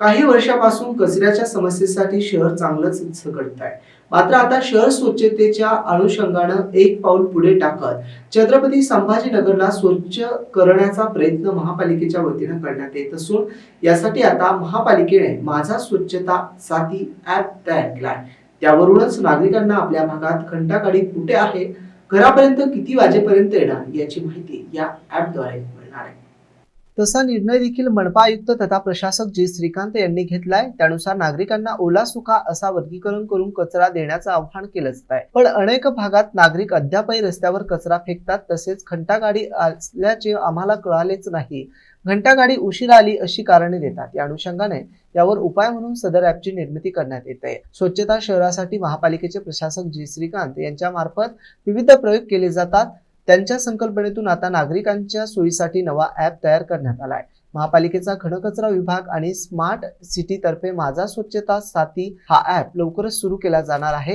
काही वर्षापासून कचऱ्याच्या समस्येसाठी शहर चांगलंच झगडत आहे मात्र आता शहर स्वच्छतेच्या अनुषंगानं एक पाऊल पुढे टाकत छत्रपती संभाजीनगरला स्वच्छ करण्याचा प्रयत्न महापालिकेच्या वतीनं करण्यात येत असून यासाठी आता महापालिकेने माझा स्वच्छता साथी ऍप तयार केलाय. त्यावरूनच नागरिकांना आपल्या भागात घंटागाडी कुठे आहे घरापर्यंत किती वाजेपर्यंत येणार याची माहिती या ऍपद्वारे मिळणार आहे. तसा निर्णय देखील मनपा आयुक्त तथा प्रशासक जी श्रीकांत यांनी घेतलाय त्यानुसार नागरिकांना ओला सुका असा वर्गीकरण करून कचरा देण्याचं आवाहन केलं जात आहे. पण अनेक भागात नागरिक अद्यापही रस्त्यावर कचरा फेकतात तसेच घंटागाडी असल्याचे आम्हाला कळालेच नाही. घंटागाडी उशिरा आली अशी कारणे देतात. या अनुषंगाने यावर उपाय म्हणून सदर ऍपची निर्मिती करण्यात येत. आहे स्वच्छता शहरासाठी महापालिकेचे प्रशासक जी श्रीकांत यांच्या मार्फत विविध प्रयोग केले जातात. त्यांच्या संकल्पनेतून आता नागरिकांच्या सोयीसाठी नवा ऍप तयार करण्यात आला आहे महापालिकेचा घनकचरा विभाग आणि स्मार्ट सिटीतर्फे माझा स्वच्छता साथी हा ऍप लवकरच सुरू केला जाणार आहे.